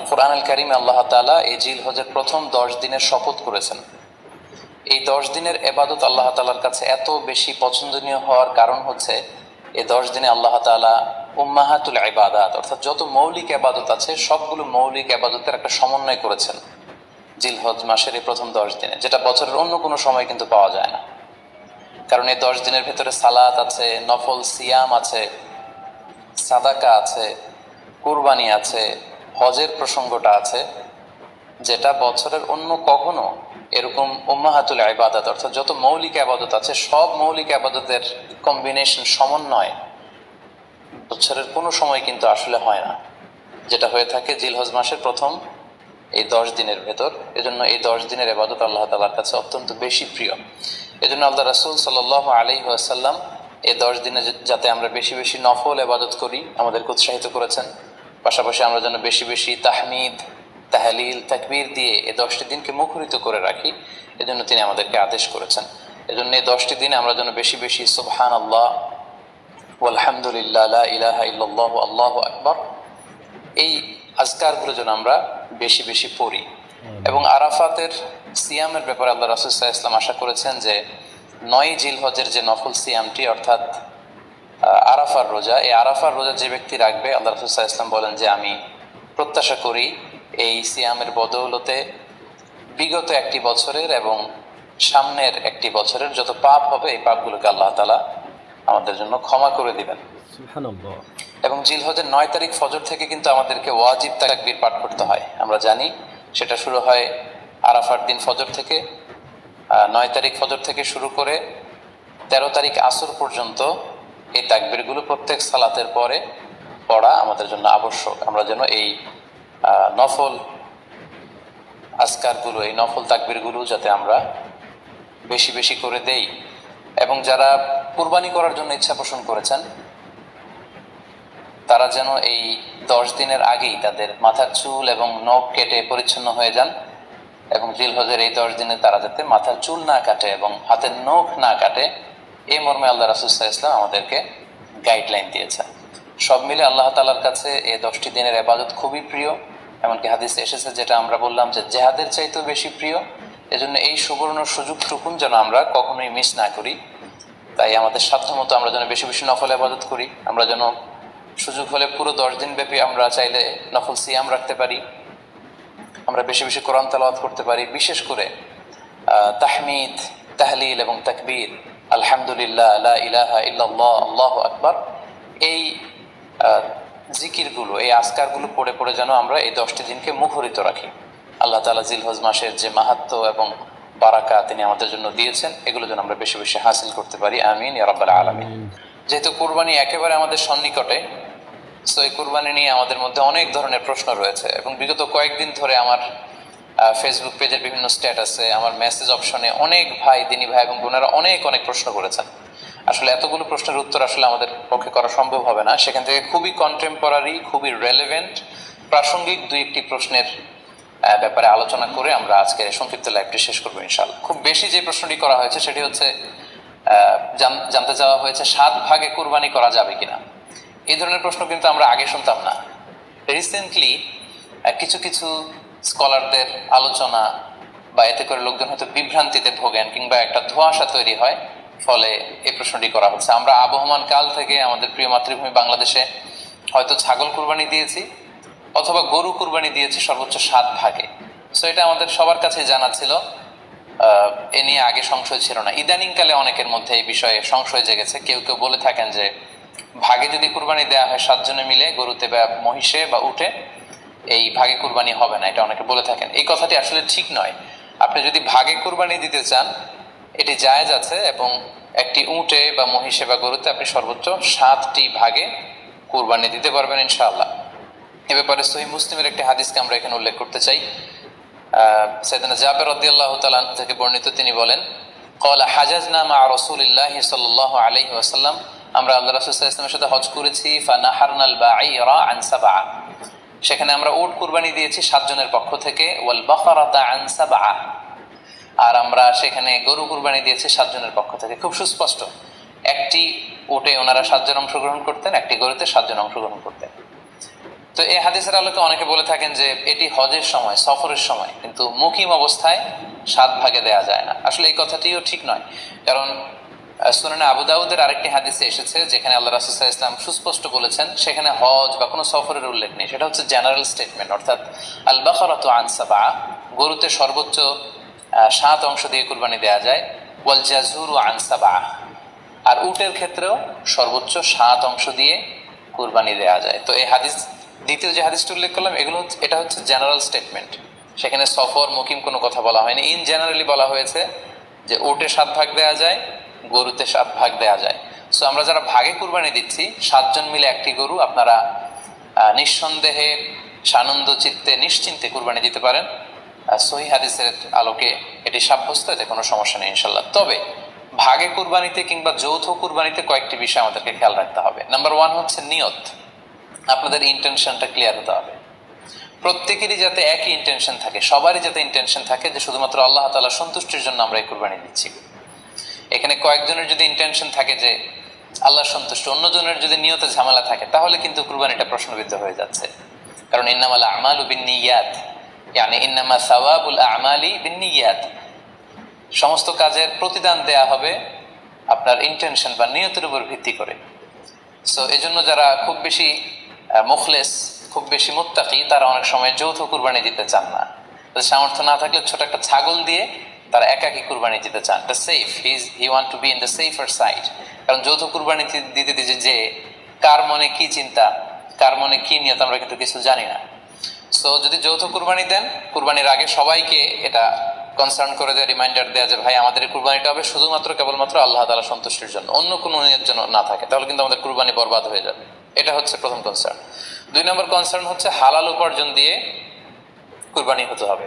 আল কোরআন আল কারিমে আল্লাহ তালা এই জিল হজের প্রথম দশ দিনের শপথ করেছেন। এই দশ দিনের এবাদত আল্লাহ তালার কাছে এত বেশি পছন্দনীয় হওয়ার কারণ হচ্ছে, এই দশ দিনে আল্লাহ তালা উম্মাহাতুল ইবাদাত, অর্থাৎ যত মৌলিক আবাদত আছে, সবগুলো মৌলিক আবাদতের একটা সমন্বয় করেছেন জিলহজ মাসের এই প্রথম দশ দিনে, যেটা বছরের অন্য কোনো সময় কিন্তু পাওয়া যায় না। কারণ এই দশ দিনের ভেতরে সালাত আছে, নফল সিয়াম আছে, সাদাকা আছে, কুরবানি আছে হজের প্রসঙ্গটা আছে, যেটা বছরের অন্য কখনো এরকম উম্মাহাতুল আবাদত অর্থাৎ যত মৌলিক আবাদত আছে, সব মৌলিক আবাদতের কম্বিনেশন সমন্বয় বছরের কোনো সময় কিন্তু আসলে হয় না। যেটা হয়ে থাকে জিলহজ মাসের প্রথম, এই দশ দিনের ভেতর। এজন্য এই দশ দিনের এবাদত আল্লাহ তালার কাছে অত্যন্ত বেশি প্রিয়। এজন্য আল্লাহ রাসুল সাল আলি আসাল্লাম এই দশ দিনে যাতে আমরা বেশি বেশি নফল এবাদত করি, আমাদেরকে উৎসাহিত করেছেন। পাশাপাশি আমরা যেন বেশি বেশি তাহমিদ তাহলিল তাকবীর দিয়ে এই দশটি দিনকে মুখরিত করে রাখি এজন্য তিনি আমাদেরকে আদেশ করেছেন। এজন্য এই দশটি দিনে আমরা যেন বেশি বেশি সুবহান আল্লাহ আলহামদুলিল্লাহ ইলাহা ইল্লাল্লাহু আল্লাহু আকবার এই আজকারগুলো যেন আমরা বেশি বেশি পড়ি। এবং আরাফাতের সিয়ামের ব্যাপারে আল্লাহ রাসুসাহ ইসলাম আশা করেছেন যে নয় জিলহজের যে নফল সিয়ামটি অর্থাৎ আরাফার রোজা। এই আরাফার রোজা যে ব্যক্তি রাখবে আল্লাহ রাসুসাহ ইসলাম বলেন যে আমি প্রত্যাশা করি এই সিয়ামের বদৌলতে বিগত একটি বছরের এবং সামনের একটি বছরের যত পাপ হবে এই পাপগুলোকে আল্লাহ তালা আমাদের জন্য ক্ষমা করে দিবেন। এবং জিলহজের নয় তারিখ ফজর থেকে কিন্তু আমাদেরকে ওয়াজিব তাকবীর পাঠ করতে হয়। আমরা জানি সেটা শুরু হয় আরাফার দিন ফজর থেকে নয় তারিখ ফজর থেকে শুরু করে তেরো তারিখ আসর পর্যন্ত এই তাকবীরগুলো প্রত্যেক সালাতের পরে পড়া আমাদের জন্য আবশ্যক। আমরা যেন এই নফল আজকারগুলো, এই নফল তাকবীরগুলো যাতে আমরা বেশি বেশি করে দেই। এবং যারা কুরবানি করার জন্য ইচ্ছা পোষণ করেছেন, তারা যেন এই দশ দিনের আগেই তাদের মাথার চুল এবং নখ কেটে পরিচ্ছন্ন হয়ে যান এবং জিলহজের এই দশ দিনে তারা যাতে মাথার চুল না কাটে এবং হাতের নখ না কাটে এই মর্মে আল্লাহ রাসুসাহ ইসলাম আমাদেরকে গাইডলাইন দিয়েছেন। সব মিলে আল্লাহ তালার কাছে এই দশটি দিনের আবাদত খুবই প্রিয়। এমনকি হাদিসে এসেছে যেটা আমরা বললাম যে জেহাদের চাইতেও বেশি প্রিয়। এজন্য এই সুবর্ণ সুযোগটুকুন যেন আমরা কখনোই মিস না করি। তাই আমাদের সাধ্যমতো আমরা যেন বেশি বেশি নফল আবাদত করি। আমরা যেন সুযোগ হলে পুরো দশ দিন ব্যাপী আমরা চাইলে নফল সিয়াম রাখতে পারি। আমরা বেশি বেশি কোরআন তালাওয়াত করতে পারি। বিশেষ করে তাহমিদ, তাহলিল এবং তাকবীর। আলহামদুলিল্লাহ লা ইলাহা ইল্লাল্লাহ আল্লাহু আকবার। এই জিকিরগুলো এই আজকারগুলো পড়ে পড়ে যেন আমরা এই দশটি দিনকে মুখরিত রাখি। আল্লাহ তালা জিলহজ মাসের যে মাহাত্ম এবং বারাকা তিনি আমাদের জন্য দিয়েছেন এগুলো যেন আমরা বেশি বেশি হাসিল করতে পারি। আমিন ইয়া রাব্বাল আলামিন। যেহেতু কুরবানি একেবারে আমাদের সন্নিকটে সো এই কুরবানি নিয়ে আমাদের মধ্যে অনেক ধরনের প্রশ্ন রয়েছে এবং বিগত কয়েকদিন ধরে আমার ফেসবুক পেজের বিভিন্ন স্ট্যাটাসে আমার মেসেজ অপশনে অনেক ভাই, দিনী ভাই এবং বোনেরা অনেক অনেক প্রশ্ন করেছেন। আসলে এতগুলো প্রশ্নের উত্তর আসলে আমাদের পক্ষে করা সম্ভব হবে না। সেখান থেকে খুবই কন্টেম্পোরারি খুবই রেলেভেন্ট প্রাসঙ্গিক দুই একটি প্রশ্নের ব্যাপারে আলোচনা করে আমরা আজকের সংক্ষিপ্ত লাইভটি শেষ করব ইনশাল্লাহ খুব বেশি যে প্রশ্নটি করা হয়েছে, সেটি হচ্ছে জানতে চাওয়া হয়েছে, সাত ভাগে কুরবানি করা যাবে কিনা? এই ধরনের প্রশ্ন কিন্তু আমরা আগে শুনতাম না। রিসেন্টলি কিছু কিছু স্কলারদের আলোচনা বা এতে করে লোকজন হয়তো বিভ্রান্তিতে ভোগেন কিংবা একটা ধোঁয়াশা তৈরি হয়, ফলে এই প্রশ্নটি করা হচ্ছে। আমরা আবহমান কাল থেকে আমাদের প্রিয় মাতৃভূমি বাংলাদেশে হয়তো ছাগল কুরবানি দিয়েছি অথবা গরু কুরবানি দিয়েছি সর্বোচ্চ সাত ভাগে। সো এটা আমাদের সবার কাছে জানা ছিল। এ নিয়ে আগে সংশয় ছিল না। ইদানিংকালে অনেকের মধ্যে এই বিষয়ে সংশয় জেগেছে। কেউ কেউ বলে থাকেন যে, ভাগে যদি কুরবানি দেওয়া হয় সাতজনে মিলে গরুতে বা মহিষে বা উঠে এই ভাগে কুরবানি হবে না, এটা অনেকে বলে থাকেন। এই কথাটি আসলে ঠিক নয়। আপনি যদি ভাগে কুরবানি দিতে চান, এটি জায়েজ আছে এবং একটি উটে বা মহিষে বা গরুতে আপনি সর্বোচ্চ সাতটি ভাগে কুরবানি দিতে পারবেন ইনশাআল্লাহ। এ ব্যাপারে সহি মুসলিমের একটি হাদিসকে আমরা এখানে উল্লেখ করতে চাই। সৈদানা জাবের রদিয়াল্লাহ তালান থেকে বর্ণিত তিনি বলেন, কলা হাজাজনা মা রসুলিল্লাহ সাল্লাহ আলহি ওয়াসাল্লাম, আমরা আল্লাহ রসুল ইসলামের সাথে হজ করেছি, ফানাহারনাল বাঈরা আন সাবআ। সেখানে আমরা উট কুরবানি দিয়েছি সাতজনের পক্ষ থেকে। ওয়াল বাকারাতা আন সাবআ। আর আমরা সেখানে গরু কুরবানি দিয়েছি সাতজনের পক্ষ থেকে। খুব সুস্পষ্ট। একটি উটে ওনারা সাতজন অংশগ্রহণ করতেন, একটি গরুতে সাতজন অংশগ্রহণ করতেন। তো এই হাদিসের আলোকে অনেকে বলে থাকেন যে এটি হজের সময়, সফরের সময়। কিন্তু মুকিম অবস্থায় সাত ভাগে দেয়া যায় না। আসলে এই কথাটিও ঠিক নয়। কারণ সুনানে আবু দাউদের আরেকটি হাদিসে এসেছে, যেখানে আল্লাহ রাসুসাহ ইসলাম সুস্পষ্ট বলেছেন, সেখানে হজ বা কোনো সফরের উল্লেখ নেই। সেটা হচ্ছে জেনারেল স্টেটমেন্ট, অর্থাৎ আল বাখরাত আনসাবা গরুতে সর্বোচ্চ সাত অংশ দিয়ে কুরবানি দেওয়া যায় ওয়াল জাজুর আনসাবা আর উটের ক্ষেত্রেও সর্বোচ্চ সাত অংশ দিয়ে কুরবানি দেওয়া যায়। তো এই হাদিস, দ্বিতীয় যে হাদিসটি উল্লেখ করলাম, এগুলো এটা হচ্ছে জেনারেল স্টেটমেন্ট। সেখানে সফর, মুকিম কোনো কথা বলা হয়নি। ইন জেনারেলি বলা হয়েছে যে উটে সাত ভাগ দেওয়া যায় গরুতে সাত ভাগ দেওয়া যায়। সো আমরা যারা ভাগে কুরবানি দিচ্ছি, সাতজন মিলে একটি গরু আপনারা নিঃসন্দেহে সানন্দ চিত্তে, নিশ্চিন্তে কুরবানি দিতে পারেন। সহি হাদিসের আলোকে এটি সাব্যস্ত, এতে কোনো সমস্যা নেই ইনশাল্লাহ। তবে ভাগে কুরবানিতে কিংবা যৌথ কুরবানিতে কয়েকটি বিষয় আমাদেরকে খেয়াল রাখতে হবে। নাম্বার ওয়ান হচ্ছে নিয়ত। আপনাদের ইন্টেনশনটা ক্লিয়ার হতে হবে। প্রত্যেকেরই যাতে একই ইন্টেনশন থাকে, সবারই যাতে ইন্টেনশন থাকে যে শুধুমাত্র আল্লাহ তাআলা সন্তুষ্টির জন্য আমরা এই কুরবানি দিচ্ছি। এখানে কয়েকজনের যদি ইন্টেনশন থাকে যে আল্লাহ সন্তুষ্ট, অন্যজনের যদি নিয়ত ঝামেলা থাকে, তাহলে কিন্তু কুরবানিটা প্রশ্নবিদ্ধ হয়ে যাচ্ছে। কারণ ইন্নামাল আমালু বিন্নিয়াত মানে ইন্নামা সাওয়াবুল আমালি বিন্নিয়াত। সমস্ত কাজের প্রতিদান দেয়া হবে আপনার ইন্টেনশন বা নিয়তের উপর ভিত্তি করে। সো এই জন্য যারা খুব বেশি মুখলেস, খুব বেশি মুত্তাকি, তারা অনেক সময় যৌথ কুরবানি দিতে চান না। সামর্থ্য না থাকলে ছোট একটা ছাগল দিয়ে তারা একাকি কুরবানি দিতে চান the safe his he want to be in the safer side কারণ যৌথ কুরবানি দিতে দিতে যে কার মনে কি চিন্তা, কার মনে কি নিয়ত, আমরা কিন্তু কিছু জানি না। সো যদি যৌথ কুরবানি দেন, কুরবানির আগে সবাইকে এটা কনসার্ন করে দেওয়া রিমাইন্ডার দেওয়া যে, ভাই, আমাদের কুরবানিটা হবে শুধুমাত্র, কেবলমাত্র আল্লাহ তালা সন্তুষ্টির জন্য, অন্য কোনো নিয়ত যেন না থাকে, তাহলে কিন্তু আমাদের কুরবানি বরবাদ হয়ে যাবে। এটা হচ্ছে প্রথম কনসার্ন দুই নম্বর কনসার্ন হচ্ছে হালাল উপার্জন দিয়ে কুরবানি হতে হবে।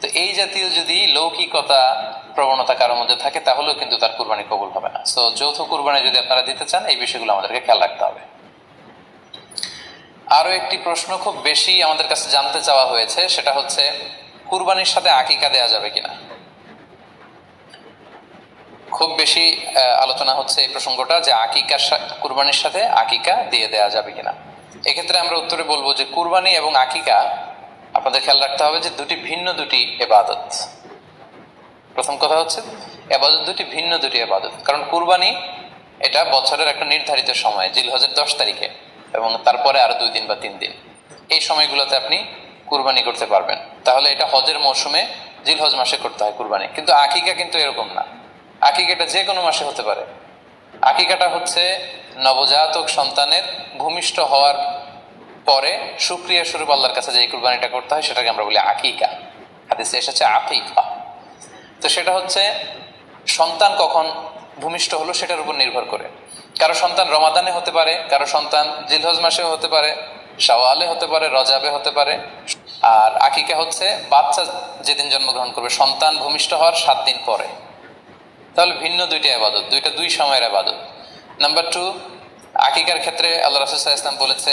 তো এই জাতীয় যদি লৌকিকতা প্রবণতা কারোর মধ্যে থাকে, তাহলেও কিন্তু তার কুরবানি কবুল হবে না। সো যৌথ কুরবানি যদি আপনারা দিতে চান, এই বিষয়গুলো আমাদেরকে খেয়াল রাখতে হবে। আরও একটি প্রশ্ন খুব বেশি আমাদের কাছে জানতে চাওয়া হয়েছে, সেটা হচ্ছে, কুরবানির সাথে আকিকা দেয়া যাবে কিনা? খুব বেশি আলোচনা হচ্ছে এই প্রসঙ্গটা যে আকিকার সা- কুরবানির সাথে আকিকা দিয়ে দেয়া যাবে কিনা। এক্ষেত্রে আমরা উত্তরে বলব যে কুরবানি এবং আকিকা আপনাদের খেয়াল রাখতে হবে যে দুটি ভিন্ন দুটি এবাদত। প্রথম কথা হচ্ছে, এবাদত দুটি ভিন্ন দুটি এবাদত। কারণ কুরবানি এটা বছরের একটা নির্ধারিত সময়, জিলহজের দশ তারিখে, এবং তারপরে আরও দুই দিন বা তিন দিন। এই সময়গুলোতে আপনি কুরবানি করতে পারবেন। তাহলে এটা হজের মৌসুমে জিলহজ মাসে করতে হয় কুরবানি। কিন্তু আকিকা কিন্তু এরকম না। আকিকাটা যে কোনো মাসে হতে পারে। আকিকাটা হচ্ছে নবজাতক সন্তানের ভূমিষ্ঠ হওয়ার পরে সুক্রিয়া স্বরূপ আল্লাহর কাছে যে কুরবানিটা করতে হয়, সেটাকে আমরা বলি আকিকা। হাদিসে এসেছে আকিকা। তো সেটা হচ্ছে, সন্তান কখন ভূমিষ্ঠ হলো সেটার উপর নির্ভর করে। কারও সন্তান রমাদানে হতে পারে, কারও সন্তান জিলহজ মাসেও হতে পারে, শাওয়ালে হতে পারে, রজাবে হতে পারে। আর আকিকা হচ্ছে, বাচ্চা যেদিন জন্মগ্রহণ করবে, সন্তান ভূমিষ্ঠ হওয়ার সাত দিন পরে। তাহলে ভিন্ন দুইটা আবাদত, দুইটা দুই সময়ের আবাদত। নাম্বার টু আকিকার ক্ষেত্রে আল্লাহ রাসুল ইসলাম বলেছে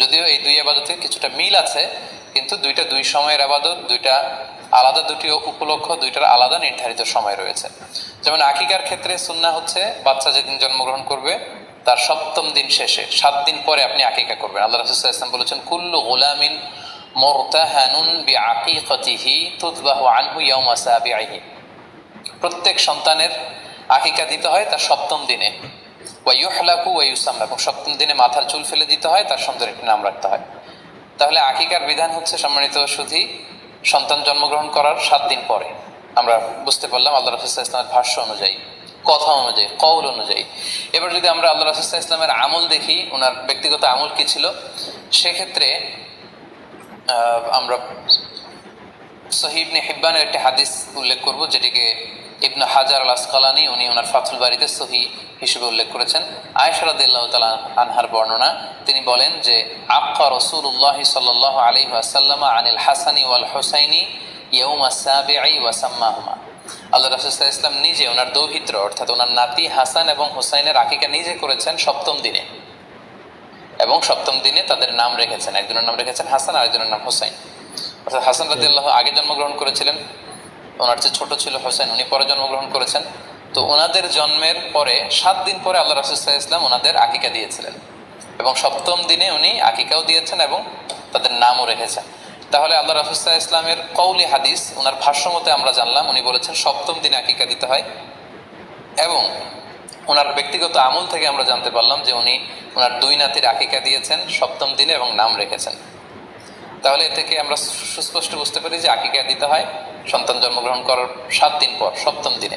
যদিও এই দুই আবাদতে কিছুটা মিল আছে, কিন্তু দুইটা দুই সময়ের আবাদত, দুইটা আলাদা দুটি উপলক্ষ, দুইটার আলাদা নির্ধারিত সময় রয়েছে। যেমন আকিকার ক্ষেত্রে সুন্না হচ্ছে বাচ্চা যেদিন জন্মগ্রহণ করবে, তার সপ্তম দিন শেষে, সাত দিন পরে আপনি আকিকা করবেন। আল্লাহ রসুল্লাহ ইসলাম বলেছেন, কুল্লু গোলামিন মোরতাহানুন বি আকিকতিহি তুতবাহু আনহু সাবিআইহি প্রত্যেক সন্তানের আকিকা দিতে হয় তার সপ্তম দিনে। ওয়াইহালাকু ওয়াইউসাম এবং সপ্তম দিনে মাথার চুল ফেলে দিতে হয়, তার একটি নাম রাখতে হয়। তাহলে আকিকার বিধান হচ্ছে সম্মানিত সুধি, সন্তান জন্মগ্রহণ করার সাত দিন পরে। আমরা বুঝতে পারলাম আল্লাহ ইসলামের ভাষ্য অনুযায়ী, কথা অনুযায়ী, কৌল অনুযায়ী। এবার যদি আমরা আল্লাহ ইসলামের আমল দেখি ওনার ব্যক্তিগত আমল কি ছিল, সেক্ষেত্রে আমরা সহিবনে হিব্বানের একটি হাদিস উল্লেখ করব, যেটিকে ইবনু হাজার আল আসকালানি উনি ওনার ফাথুল বাড়িতে সহি হিসেবে উল্লেখ করেছেন আয়সারাদিল্লাহ আনহার বর্ণনা। তিনি বলেন যে, আক্কা রসুল্লাহ সাল্লাহ আলী আসাল্লামা আনিল হাসানি ওয়াল হোসাইনি আল্লাহ রাসুল্লাহ ইসলাম নিজে ওনার দৌহিত্র, অর্থাৎ ওনার নাতি হাসান এবং হোসাইনের আকিকা নিজে করেছেন সপ্তম দিনে। এবং সপ্তম দিনে তাদের নাম রেখেছেন। একজনের নাম রেখেছেন হাসান আর একজনের নাম হোসাইন। অর্থাৎ হাসান আগে জন্মগ্রহণ করেছিলেন। ওনার যে ছোট ছিল হোসেন উনি পরে জন্মগ্রহণ করেছেন। তো ওনাদের জন্মের পরে, সাত দিন পরে আল্লাহ রাসুল্লাহ ইসলাম ওনাদের আকিকা দিয়েছিলেন। এবং সপ্তম দিনে উনি আকিকাও দিয়েছেন এবং তাদের নামও রেখেছেন। তাহলে আল্লাহ রাসুল্লাহ ইসলামের কৌলি হাদিস, ওনার ভাষ্য মতে আমরা জানলাম, উনি বলেছেন সপ্তম দিনে আকিকা দিতে হয়। এবং ওনার ব্যক্তিগত আমল থেকে আমরা জানতে পারলাম যে উনি ওনার দুই নাতির আকিকা দিয়েছেন, সপ্তম দিনে এবং নাম রেখেছেন। তাহলে এ থেকে আমরা সুস্পষ্ট বুঝতে পারি যে আকিকা দিতে হয়। সন্তান জন্মগ্রহণ করার সাত দিন পর, সপ্তম দিনে।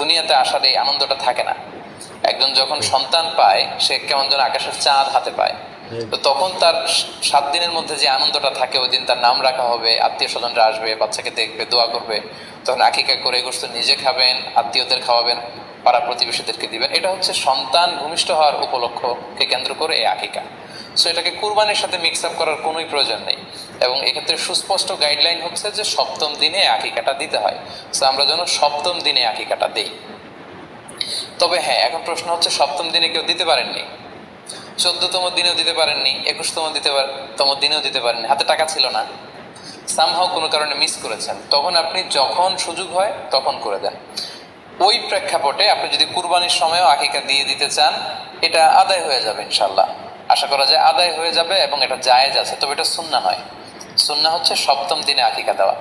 দুনিয়াতে আসার এই আনন্দটা থাকে না। একজন যখন সন্তান পায়, সে কেমন যেন আকাশের চাঁদ হাতে পায়। তো তখন তার সাত দিনের মধ্যে যে আনন্দটা থাকে, ওই দিন তার নাম রাখা হবে আত্মীয় স্বজনরা আসবে, বাচ্চাকে দেখবে, দোয়া করবে। তখন আকিকা করে গোস্ত নিজে খাবেন, আত্মীয়দের খাওয়াবেন, পাড়া প্রতিবেশীদেরকে দিবেন। এটা হচ্ছে সন্তান ভূমিষ্ঠ হওয়ার উপলক্ষকে কেন্দ্র করে এই আকিকা। সো এটাকে কুরবানির সাথে মিক্স আপ করার কোনোই প্রয়োজন নেই। এবং এক্ষেত্রে সুস্পষ্ট গাইডলাইন হচ্ছে যে সপ্তম দিনে আকিকাটা দিতে হয়। সো আমরা যেন সপ্তম দিনে আকিকাটা দিই। তবে হ্যাঁ এখন প্রশ্ন হচ্ছে, সপ্তম দিনে কেউ দিতে পারেননি? চোদ্দতম দিনেও দিতে পারেননি, একুশতম দিতে তম দিনেও দিতে পারেননি। হাতে টাকা ছিল না। সামহাও কোনো কারণে মিস করেছেন। তখন আপনি যখন সুযোগ হয়, তখন করে দেন। ওই প্রেক্ষাপটে আপনি যদি কুরবানির সময়ও আকিকা দিয়ে দিতে চান, এটা আদায় হয়ে যাবে ইনশাল্লাহ আশা করা যায় আদায় হয়ে যাবে এবং এটা জায়েজ আছে, তবে এটা সুন্না নয়। সুন্না হচ্ছে সপ্তম দিনে আকিকা দেওয়া।